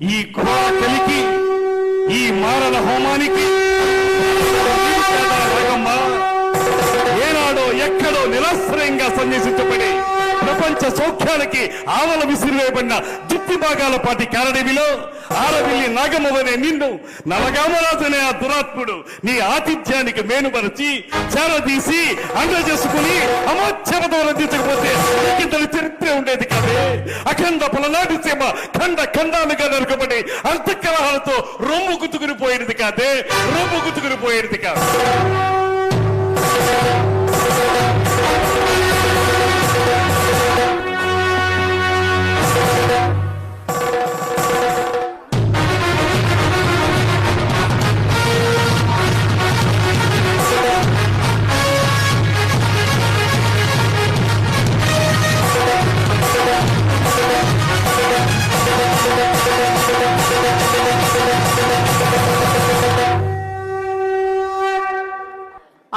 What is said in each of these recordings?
ఈ ఘోర కలికి ఈ మారణ హోమానికి ఏనాడో ఎక్కడో నిరాశ్రయంగా సన్యసించబడి ప్రపంచ సౌఖ్యాలకి ఆవల విసిరివేయబడిన దుత్తి భాగాల పాటి కారడవిలో ఆరవిల్లి నాగమవనే నిన్ను నలగామరాజనే ఆ దురాత్ముడు నీ ఆతిథ్యానికి మేనుపరచి చేరదీసి అందజేసుకుని చేసుకుని కింద పలనాటి సీమ ఖండ ఖండాలుగా నరకబడి అంతఃకలహాలతో రొమ్ము గుతుకుని పోయేది కాదే రొమ్ము గుతుకుని పోయేది కాదు.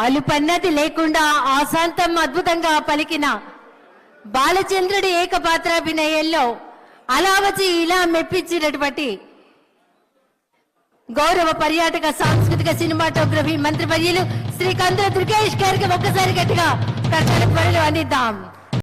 అలుపన్నది లేకుండా ఆశాంతం అద్భుతంగా పలికిన బాలచంద్రుడి ఏకపాత్రాభినయంలో అలావచి ఇలా మెప్పించినటువంటి గౌరవ పర్యాటక సాంస్కృతిక సినిమాటోగ్రఫీ మంత్రివర్యులు శ్రీ కందుల దుర్గేష్ గారికి ఒక్కసారి గట్టిగా కట్టడం పనులు అందిద్దాం.